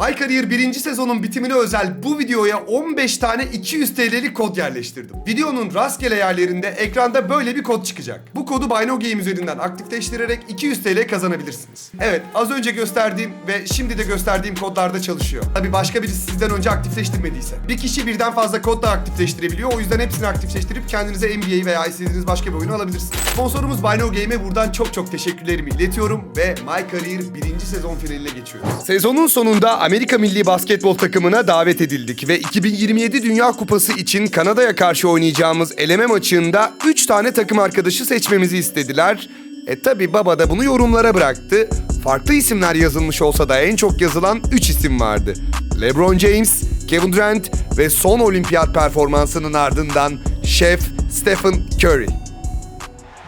My Career 1. sezonun bitimine özel bu videoya 15 tane 200 TL'lik kod yerleştirdim. Videonun rastgele yerlerinde ekranda böyle bir kod çıkacak. Bu kodu Bino Game üzerinden aktifleştirerek 200 TL kazanabilirsiniz. Evet az önce gösterdiğim ve şimdi de gösterdiğim kodlarda çalışıyor. Tabi başka birisi sizden önce aktifleştirmediyse. Bir kişi birden fazla kod da aktifleştirebiliyor. O yüzden hepsini aktifleştirip kendinize NBA veya istediğiniz başka bir oyunu alabilirsiniz. Sponsorumuz Bino Game'e buradan çok çok teşekkürlerimi iletiyorum ve My Career 1. sezon finaline geçiyoruz. Sezonun sonunda Amerika milli basketbol takımına davet edildik ve 2027 Dünya Kupası için Kanada'ya karşı oynayacağımız eleme maçında 3 tane takım arkadaşı seçmemizi istediler. E tabi baba da bunu yorumlara bıraktı. Farklı isimler yazılmış olsa da en çok yazılan 3 isim vardı. LeBron James, Kevin Durant ve son olimpiyat performansının ardından şef Stephen Curry.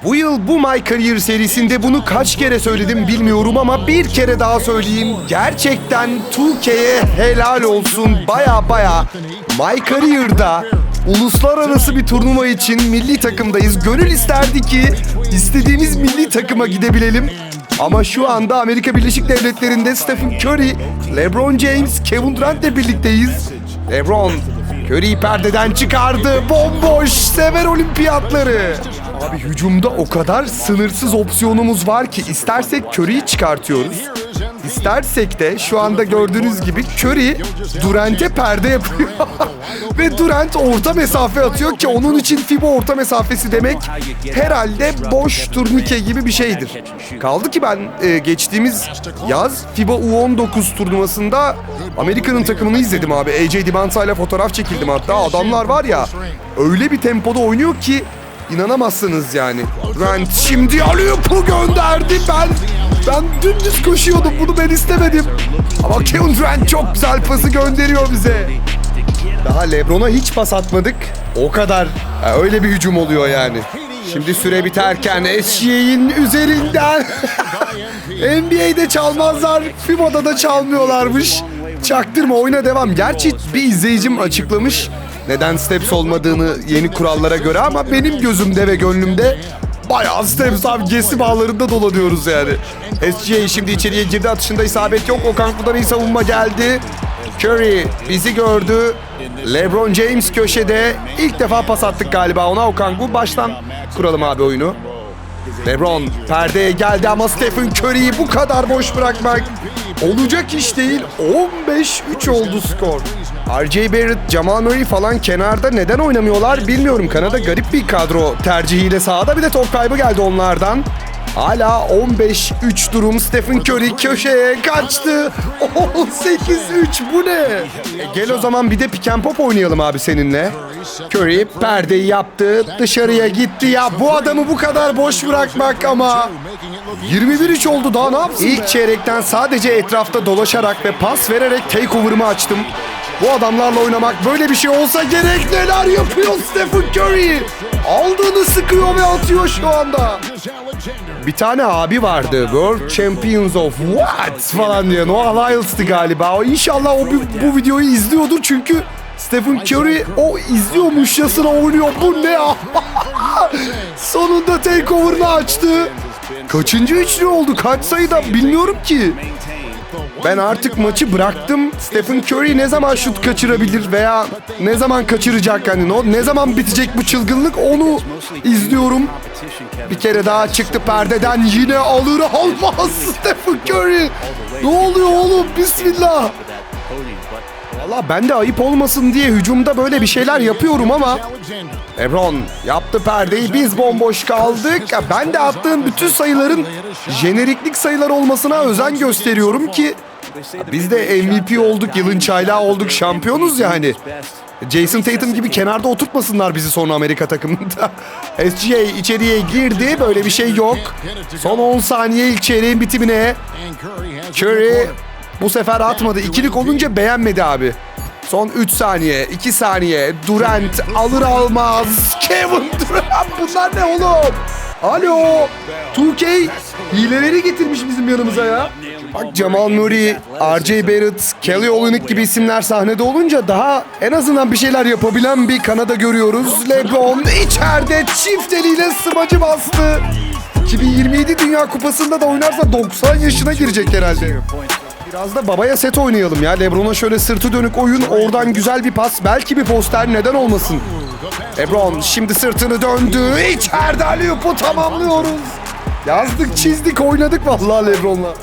Bu yıl bu My Career serisinde bunu kaç kere söyledim bilmiyorum ama bir kere daha söyleyeyim. Gerçekten 2K'ye helal olsun baya baya My Career'da uluslararası bir turnuva için milli takımdayız. Gönül isterdi ki istediğimiz milli takıma gidebilelim. Ama şu anda Amerika Birleşik Devletleri'nde Stephen Curry, LeBron James, Kevin Durant'le birlikteyiz. LeBron Curry'i perdeden çıkardı. Bomboş sever olimpiyatları. Abi hücumda o kadar sınırsız opsiyonumuz var ki istersek Curry'i çıkartıyoruz. İstersek de şu anda gördüğünüz gibi Curry Durant'e perde yapıyor. Ve Durant orta mesafe atıyor ki onun için FIBA orta mesafesi demek herhalde boş turnike gibi bir şeydir. Kaldı ki ben e, geçtiğimiz yaz FIBA U19 turnuvasında Amerika'nın takımını izledim abi. AJ Dibanta ile fotoğraf çekildim hatta. Adamlar var ya öyle bir tempoda oynuyor ki inanamazsınız yani. Durant şimdi alıyor pu gönderdi ben. Ben dümdüz koşuyordum bunu ben istemedim. Ama Kevin Durant çok güzel pası gönderiyor bize. Daha Lebron'a hiç pas atmadık. O kadar ha, öyle bir hücum oluyor yani. Şimdi süre biterken SGA'in üzerinden NBA'de çalmazlar, FIBA'da da çalmıyorlarmış. Çaktırma oyuna devam. Gerçi bir izleyicim açıklamış neden steps olmadığını yeni kurallara göre ama benim gözümde ve gönlümde bayağı steps abi gesi bağlarında dolanıyoruz yani. SGA şimdi içeriye girdi atışında isabet yok. Okanku'dan iyi savunma geldi. Curry bizi gördü. LeBron James köşede. ilk defa pas attık galiba ona. Okangu baştan kuralım abi oyunu. LeBron perdeye geldi ama Stephen Curry'yi bu kadar boş bırakmak olacak iş değil. 15-3 oldu skor. RJ Barrett, Jamal Murray falan kenarda neden oynamıyorlar bilmiyorum. Kanada garip bir kadro tercihiyle sahada bir de top kaybı geldi onlardan. Hala 15-3 durum. Stephen Curry köşeye kaçtı. 18-3 bu ne? E, gel o zaman bir de pick and pop oynayalım abi seninle. Curry perdeyi yaptı. Dışarıya gitti ya. Bu adamı bu kadar boş bırakmak ama 21-3 oldu daha ne yapsın? İlk çeyrekten sadece etrafta dolaşarak ve pas vererek takeover'ımı açtım. Bu adamlarla oynamak böyle bir şey olsa gerek neler yapıyor Stephen Curry? Aldığını sıkıyor ve atıyor şu anda. Bir tane abi vardı. World Champions of What falan diye. Noah Lyles'tı galiba. O inşallah o bu, bu videoyu izliyordur çünkü Stephen Curry o izliyormuşçasına oynuyor. Bu ne ya? Sonunda takeover'ını açtı. Kaçıncı üçlü oldu? Kaç sayıda bilmiyorum ki. Ben artık maçı bıraktım. Stephen Curry ne zaman şut kaçırabilir veya ne zaman kaçıracak hani o ne zaman bitecek bu çılgınlık onu izliyorum. Bir kere daha çıktı perdeden yine alır almaz Stephen Curry. Ne oluyor oğlum bismillah. Valla ben de ayıp olmasın diye hücumda böyle bir şeyler yapıyorum ama Lebron yaptı perdeyi biz bomboş kaldık. Ya Ben de attığım bütün sayıların jeneriklik sayılar olmasına özen gösteriyorum ki biz de MVP olduk, yılın çaylağı olduk, şampiyonuz yani. Jason Tatum gibi kenarda oturtmasınlar bizi sonra Amerika takımında. SGA içeriye girdi, böyle bir şey yok. Son 10 saniye ilk çeyreğin bitimine. Curry bu sefer atmadı. İkilik olunca beğenmedi abi. Son 3 saniye, 2 saniye. Durant alır almaz. Kevin Durant bunlar ne oğlum? Alo. 2K hileleri getirmiş bizim yanımıza ya. Bak Jamal Murray, RJ Barrett, Kelly Olynyk gibi isimler sahnede olunca daha en azından bir şeyler yapabilen bir Kanada görüyoruz. LeBron içeride çift eliyle smacı bastı. 2027 Dünya Kupası'nda da oynarsa 90 yaşına girecek herhalde. Biraz da babaya set oynayalım ya. Lebron'a şöyle sırtı dönük oyun. Oradan güzel bir pas. Belki bir poster neden olmasın. Lebron şimdi sırtını döndü. İçeride Aliyup'u tamamlıyoruz. Yazdık çizdik oynadık vallahi Lebron'la.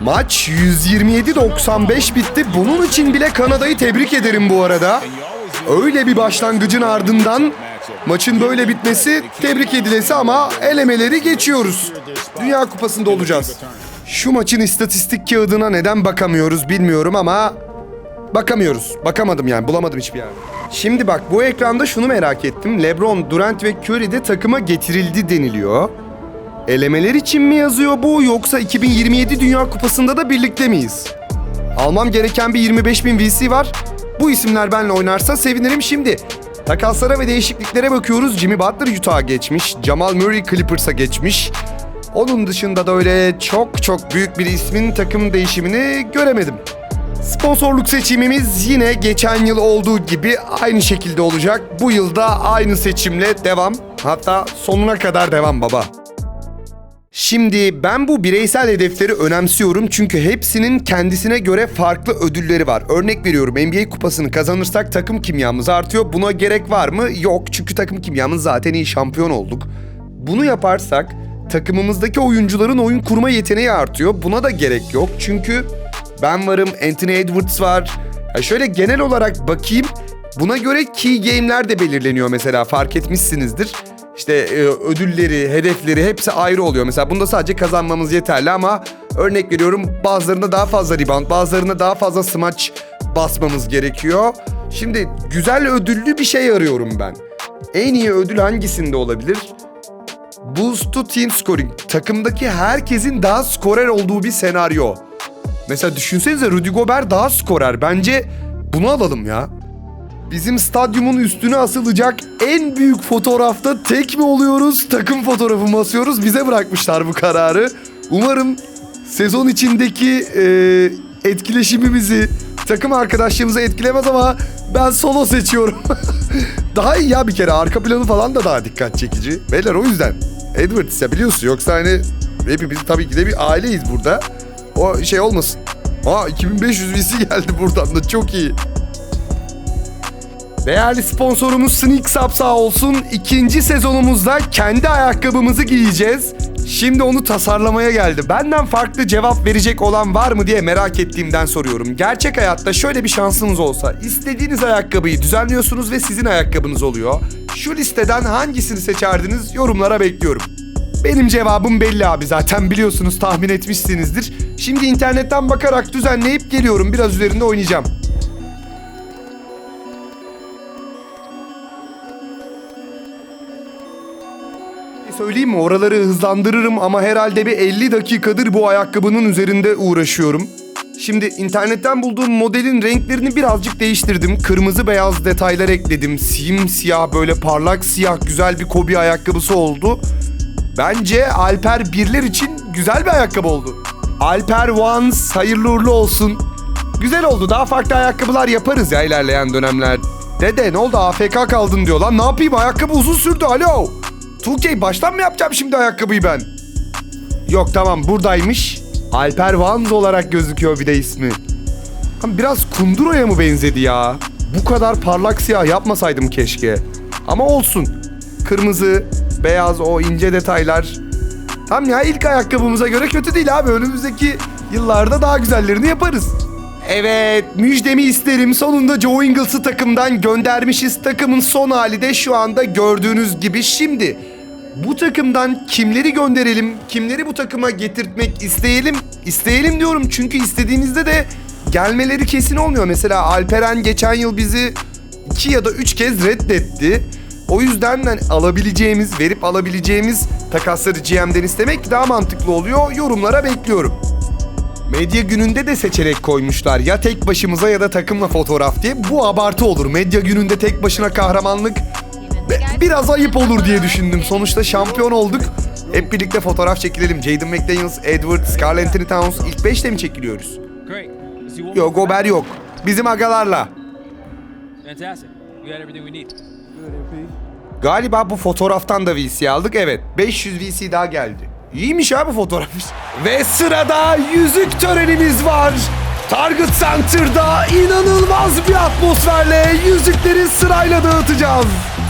Maç 127-95 bitti. Bunun için bile Kanada'yı tebrik ederim bu arada. Öyle bir başlangıcın ardından maçın böyle bitmesi tebrik edilesi ama elemeleri geçiyoruz. Dünya Kupası'nda olacağız. Şu maçın istatistik kağıdına neden bakamıyoruz bilmiyorum ama bakamıyoruz. Bakamadım yani bulamadım hiçbir yerde. Şimdi bak bu ekranda şunu merak ettim. LeBron, Durant ve Curry de takıma getirildi deniliyor. Elemeler için mi yazıyor bu yoksa 2027 Dünya Kupası'nda da birlikte miyiz? Almam gereken bir 25 bin VC var. Bu isimler benimle oynarsa sevinirim şimdi. Takaslara ve değişikliklere bakıyoruz. Jimmy Butler Utah'a geçmiş. Jamal Murray Clippers'a geçmiş. Onun dışında da öyle çok çok büyük bir ismin takım değişimini göremedim. Sponsorluk seçimimiz yine geçen yıl olduğu gibi aynı şekilde olacak. Bu yılda aynı seçimle devam. Hatta sonuna kadar devam baba. Şimdi ben bu bireysel hedefleri önemsiyorum çünkü hepsinin kendisine göre farklı ödülleri var. Örnek veriyorum NBA kupasını kazanırsak takım kimyamız artıyor. Buna gerek var mı? Yok çünkü takım kimyamız zaten iyi şampiyon olduk. Bunu yaparsak takımımızdaki oyuncuların oyun kurma yeteneği artıyor. Buna da gerek yok çünkü ben varım, Anthony Edwards var. Ya şöyle genel olarak bakayım. Buna göre key game'ler de belirleniyor mesela fark etmişsinizdir. İşte e, ödülleri, hedefleri hepsi ayrı oluyor. Mesela bunda sadece kazanmamız yeterli ama örnek veriyorum bazılarında daha fazla rebound, bazılarında daha fazla smaç basmamız gerekiyor. Şimdi güzel ödüllü bir şey arıyorum ben. En iyi ödül hangisinde olabilir? Boost to Team Scoring. Takımdaki herkesin daha skorer olduğu bir senaryo. Mesela düşünsenize Rudy Gobert daha skorer. Bence bunu alalım ya. Bizim stadyumun üstüne asılacak en büyük fotoğrafta tek mi oluyoruz, takım fotoğrafı mı asıyoruz? Bize bırakmışlar bu kararı. Umarım sezon içindeki e, etkileşimimizi, takım arkadaşlığımızı etkilemez ama ben solo seçiyorum. daha iyi ya bir kere arka planı falan da daha dikkat çekici. Beyler o yüzden Edwards ya biliyorsun yoksa hani hepimiz tabii ki de bir aileyiz burada. O şey olmasın. Aa 2500 VC geldi buradan da çok iyi. Değerli sponsorumuz Sneak sağ olsun. İkinci sezonumuzda kendi ayakkabımızı giyeceğiz. Şimdi onu tasarlamaya geldi. Benden farklı cevap verecek olan var mı diye merak ettiğimden soruyorum. Gerçek hayatta şöyle bir şansınız olsa istediğiniz ayakkabıyı düzenliyorsunuz ve sizin ayakkabınız oluyor. Şu listeden hangisini seçerdiniz yorumlara bekliyorum. Benim cevabım belli abi zaten biliyorsunuz tahmin etmişsinizdir. Şimdi internetten bakarak düzenleyip geliyorum biraz üzerinde oynayacağım. Söyleyeyim mi? Oraları hızlandırırım ama herhalde bir 50 dakikadır bu ayakkabının üzerinde uğraşıyorum. Şimdi internetten bulduğum modelin renklerini birazcık değiştirdim. Kırmızı beyaz detaylar ekledim. Simsiyah böyle parlak siyah güzel bir kobi ayakkabısı oldu. Bence Alper birler için güzel bir ayakkabı oldu. Alper Ones hayırlı uğurlu olsun. Güzel oldu. Daha farklı ayakkabılar yaparız ya ilerleyen dönemler. Dede ne oldu AFK kaldın diyor lan. Ne yapayım ayakkabı uzun sürdü alo. 2K baştan mı yapacağım şimdi ayakkabıyı ben? Yok tamam buradaymış. Alper Vans olarak gözüküyor bir de ismi. Biraz Kunduro'ya mı benzedi ya? Bu kadar parlak siyah yapmasaydım keşke. Ama olsun. Kırmızı, beyaz o ince detaylar. Tam ya ilk ayakkabımıza göre kötü değil abi. Önümüzdeki yıllarda daha güzellerini yaparız. Evet müjdemi isterim. Sonunda Joe Ingles'ı takımdan göndermişiz. Takımın son hali de şu anda gördüğünüz gibi şimdi. Bu takımdan kimleri gönderelim, kimleri bu takıma getirtmek isteyelim, isteyelim diyorum çünkü istediğimizde de gelmeleri kesin olmuyor. Mesela Alperen geçen yıl bizi iki ya da üç kez reddetti. O yüzden hani alabileceğimiz, verip alabileceğimiz takasları GM'den istemek daha mantıklı oluyor. Yorumlara bekliyorum. Medya gününde de seçenek koymuşlar. Ya tek başımıza ya da takımla fotoğraf diye. Bu abartı olur. Medya gününde tek başına kahramanlık Be- biraz ayıp olur diye düşündüm. Sonuçta şampiyon olduk. Hep birlikte fotoğraf çekilelim. Jaden McDaniels, Edwards, Carl Anthony Towns ilk 5'te mi çekiliyoruz? Yok. Gober yok. Bizim agalarla. Fantastic. We got everything we need. Galiba bu fotoğraftan da VC aldık. Evet. 500 VC daha geldi. İyiymiş abi fotoğraf. Ve sırada yüzük törenimiz var. Target Center'da inanılmaz bir atmosferle yüzükleri sırayla dağıtacağız.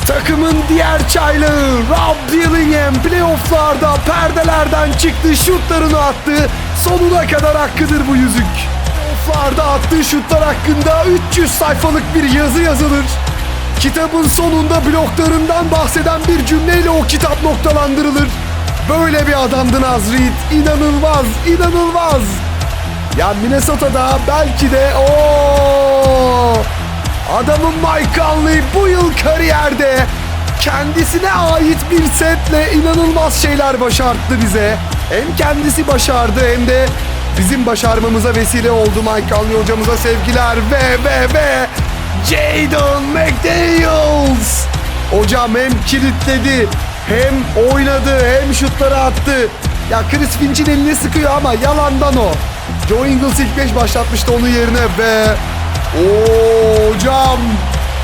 Takımın diğer çaylağı Rob Dillingham playofflarda perdelerden çıktı şutlarını attı. Sonuna kadar hakkıdır bu yüzük. Playofflarda attığı şutlar hakkında 300 sayfalık bir yazı yazılır. Kitabın sonunda bloklarından bahseden bir cümleyle o kitap noktalandırılır. Böyle bir adamdın Azrit. İnanılmaz, inanılmaz. Ya Minnesota'da belki de o adamın Mike Conley bu yıl kariyerde kendisine ait bir setle inanılmaz şeyler başarttı bize. Hem kendisi başardı hem de bizim başarmamıza vesile oldu Mike Conley hocamıza sevgiler ve ve ve Jadon McDaniels. Hocam hem kilitledi hem oynadı hem şutları attı. Ya Chris Finch'in elini sıkıyor ama yalandan o. Joe Ingles ilk 5 başlatmıştı onun yerine ve Oo, hocam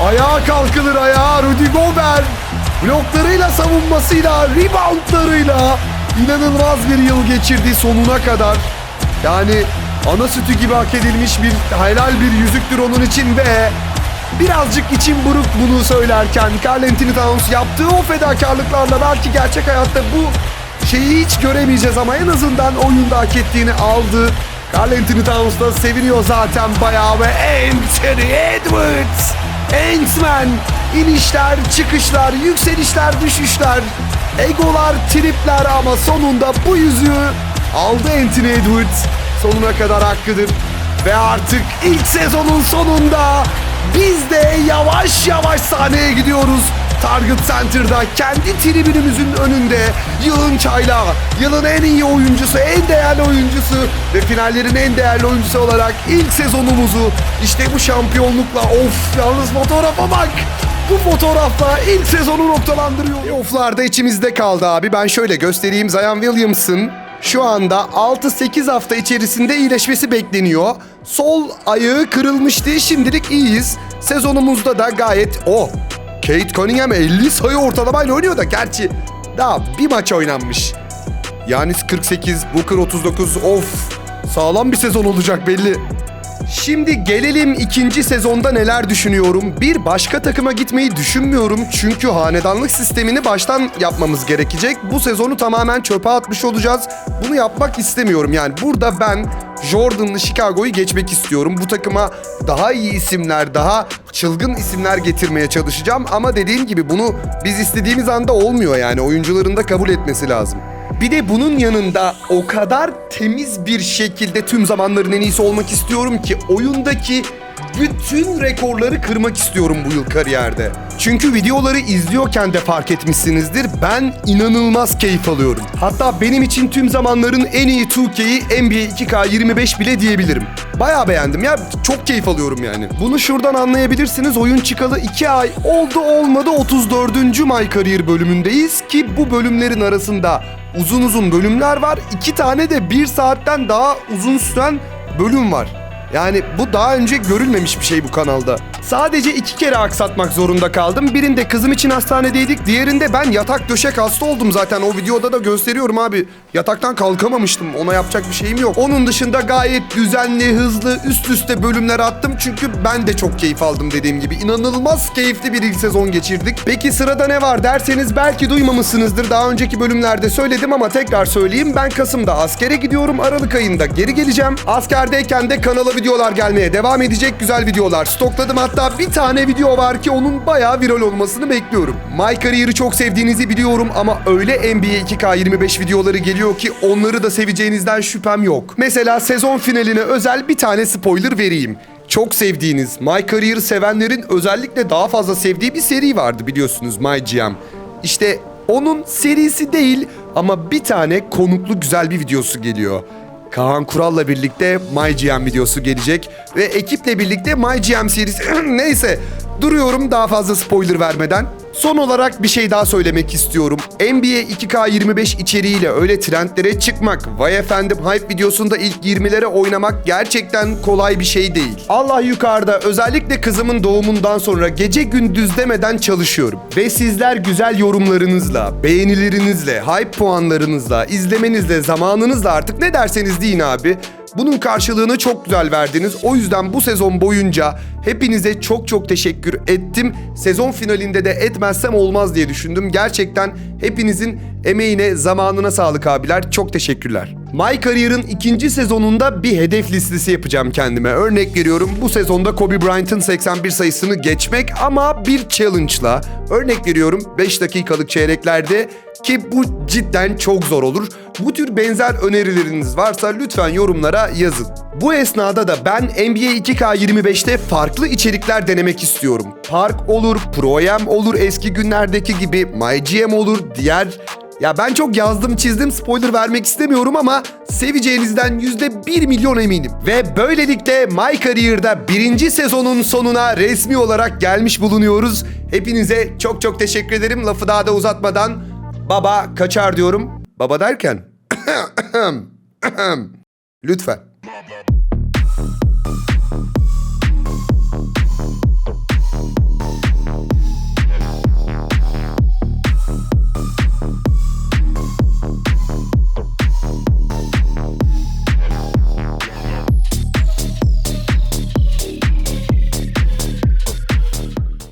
ayağa kalkılır ayağa Rudy Gobert bloklarıyla savunmasıyla reboundlarıyla inanılmaz bir yıl geçirdi sonuna kadar. Yani ana sütü gibi hak edilmiş bir helal bir yüzüktür onun için ve birazcık içim buruk bunu söylerken Carl Anthony Towns yaptığı o fedakarlıklarla belki gerçek hayatta bu şeyi hiç göremeyeceğiz ama en azından oyunda hak ettiğini aldı. Carl Anthony Towns da seviniyor zaten bayağı ve Anthony Edwards. Ant-Man inişler, çıkışlar, yükselişler, düşüşler, egolar, tripler ama sonunda bu yüzüğü aldı Anthony Edwards. Sonuna kadar hakkıdır. Ve artık ilk sezonun sonunda biz de yavaş yavaş sahneye gidiyoruz. Target Center'da kendi tribünümüzün önünde yılın çaylağı, yılın en iyi oyuncusu, en değerli oyuncusu ve finallerin en değerli oyuncusu olarak ilk sezonumuzu işte bu şampiyonlukla of yalnız fotoğrafa bak. Bu fotoğrafla ilk sezonu noktalandırıyor. Playoff'larda içimizde kaldı abi. Ben şöyle göstereyim. Zion Williamson şu anda 6-8 hafta içerisinde iyileşmesi bekleniyor. Sol ayağı kırılmıştı. Şimdilik iyiyiz. Sezonumuzda da gayet o. Kate Cunningham 50 sayı ortalamayla oynuyor da gerçi daha bir maç oynanmış. Yanis 48, Booker 39. Of sağlam bir sezon olacak belli. Şimdi gelelim ikinci sezonda neler düşünüyorum. Bir başka takıma gitmeyi düşünmüyorum çünkü hanedanlık sistemini baştan yapmamız gerekecek. Bu sezonu tamamen çöpe atmış olacağız. Bunu yapmak istemiyorum yani. Burada ben Jordan'lı Chicago'yu geçmek istiyorum. Bu takıma daha iyi isimler, daha çılgın isimler getirmeye çalışacağım. Ama dediğim gibi bunu biz istediğimiz anda olmuyor yani. Oyuncuların da kabul etmesi lazım. Bir de bunun yanında o kadar temiz bir şekilde tüm zamanların en iyisi olmak istiyorum ki oyundaki bütün rekorları kırmak istiyorum bu yıl kariyerde. Çünkü videoları izliyorken de fark etmişsinizdir. Ben inanılmaz keyif alıyorum. Hatta benim için tüm zamanların en iyi 2K'yi NBA 2K25 bile diyebilirim. Bayağı beğendim ya. Çok keyif alıyorum yani. Bunu şuradan anlayabilirsiniz. Oyun çıkalı 2 ay oldu olmadı 34. My Career bölümündeyiz ki bu bölümlerin arasında uzun uzun bölümler var. İki tane de bir saatten daha uzun süren bölüm var. Yani bu daha önce görülmemiş bir şey bu kanalda. Sadece iki kere aksatmak zorunda kaldım. Birinde kızım için hastanedeydik. Diğerinde ben yatak döşek hasta oldum zaten. O videoda da gösteriyorum abi. Yataktan kalkamamıştım. Ona yapacak bir şeyim yok. Onun dışında gayet düzenli, hızlı, üst üste bölümler attım. Çünkü ben de çok keyif aldım dediğim gibi. İnanılmaz keyifli bir ilk sezon geçirdik. Peki sırada ne var derseniz belki duymamışsınızdır. Daha önceki bölümlerde söyledim ama tekrar söyleyeyim. Ben Kasım'da askere gidiyorum. Aralık ayında geri geleceğim. Askerdeyken de kanala videolar gelmeye devam edecek. Güzel videolar stokladım. Hatta bir tane video var ki onun bayağı viral olmasını bekliyorum. My Career'ı çok sevdiğinizi biliyorum ama öyle NBA 2K25 videoları geliyor ki onları da seveceğinizden şüphem yok. Mesela sezon finaline özel bir tane spoiler vereyim. Çok sevdiğiniz, My Career'ı sevenlerin özellikle daha fazla sevdiği bir seri vardı biliyorsunuz My GM. İşte onun serisi değil ama bir tane konuklu güzel bir videosu geliyor. Kaan Kural'la birlikte MyGM videosu gelecek ve ekiple birlikte MyGM serisi neyse duruyorum daha fazla spoiler vermeden. Son olarak bir şey daha söylemek istiyorum. NBA 2K25 içeriğiyle öyle trendlere çıkmak, vay efendim hype videosunda ilk 20'lere oynamak gerçekten kolay bir şey değil. Allah yukarıda özellikle kızımın doğumundan sonra gece gündüz demeden çalışıyorum. Ve sizler güzel yorumlarınızla, beğenilerinizle, hype puanlarınızla, izlemenizle, zamanınızla artık ne derseniz deyin abi. Bunun karşılığını çok güzel verdiniz. O yüzden bu sezon boyunca hepinize çok çok teşekkür ettim. Sezon finalinde de etmezsem olmaz diye düşündüm. Gerçekten hepinizin emeğine, zamanına sağlık abiler. Çok teşekkürler. My Career'ın ikinci sezonunda bir hedef listesi yapacağım kendime. Örnek veriyorum bu sezonda Kobe Bryant'ın 81 sayısını geçmek ama bir challenge'la. Örnek veriyorum 5 dakikalık çeyreklerde ki bu cidden çok zor olur. Bu tür benzer önerileriniz varsa lütfen yorumlara yazın. Bu esnada da ben NBA 2K25'te farklı içerikler denemek istiyorum. Park olur, Pro-Am olur eski günlerdeki gibi, MyGM olur, diğer ya ben çok yazdım çizdim spoiler vermek istemiyorum ama seveceğinizden yüzde bir milyon eminim. Ve böylelikle My Career'da birinci sezonun sonuna resmi olarak gelmiş bulunuyoruz. Hepinize çok çok teşekkür ederim. Lafı daha da uzatmadan baba kaçar diyorum. Baba derken lütfen.